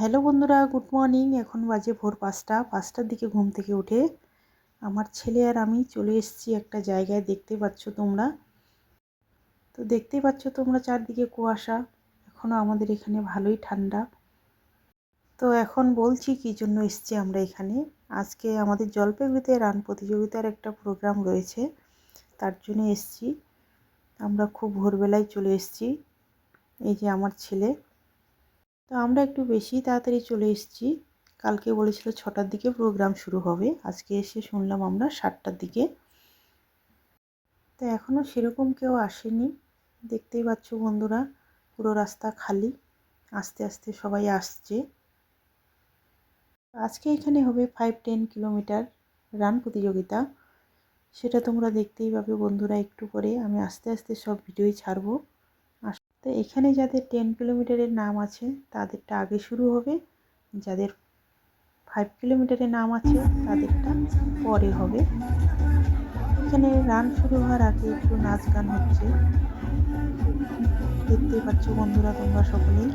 Hello বন্ধুরা, good morning. এখন বাজে ভোর পাঁচটা। পাঁচটার দিকে ঘুম থেকে উঠে আমার ছেলে আর আমি চলে এসেছি একটা জায়গায়। দেখতে পাচ্ছ তোমরা? তো দেখতেই পাচ্ছ তোমরা চারদিকে কুয়াশা। এখনও আমাদের এখানে ভালোই ঠান্ডা। তো এখন বলছি কী জন্য এসছি আমরা এখানে? আজকে আমাদের জলপাইগুড়িতে রান প্রতিযোগিতার একটা প্রোগ্রাম রয়েছে। তার জন্য এসছি। আমরা খুব ভোরবেলায় চলে এসেছি। এই যে আমার ছেলে। তো আমরা একটু বেশি তাড়াতাড়ি চলে এসেছি। কালকে বলেছিল ছটার দিকে প্রোগ্রাম শুরু হবে। আজকে এসে শুনলাম আমরা সাতটার দিকে। তো এখনও সেরকম কেউ আসেনি। দেখতেই পাচ্ছ বন্ধুরা, পুরো রাস্তা খালি। আস্তে আস্তে সবাই আসছে। আজকে এখানে হবে ফাইভ টেন কিলোমিটার রান প্রতিযোগিতা। সেটা তোমরা দেখতেই পাবে বন্ধুরা একটু করে আমি আস্তে আস্তে সব ভিডিওই ছাড়বো। তো এখানে যাদের টেন কিলোমিটারের নাম আছে, তাদেরটা আগে শুরু হবে। যাদের ফাইভ কিলোমিটারের নাম আছে, তাদেরটা পরে হবে। এখানে রান শুরু হওয়ার আগে একটু নাচ গান হচ্ছে। দেখতেই পাচ্ছ বন্ধুরা, তোমরা সকলেই।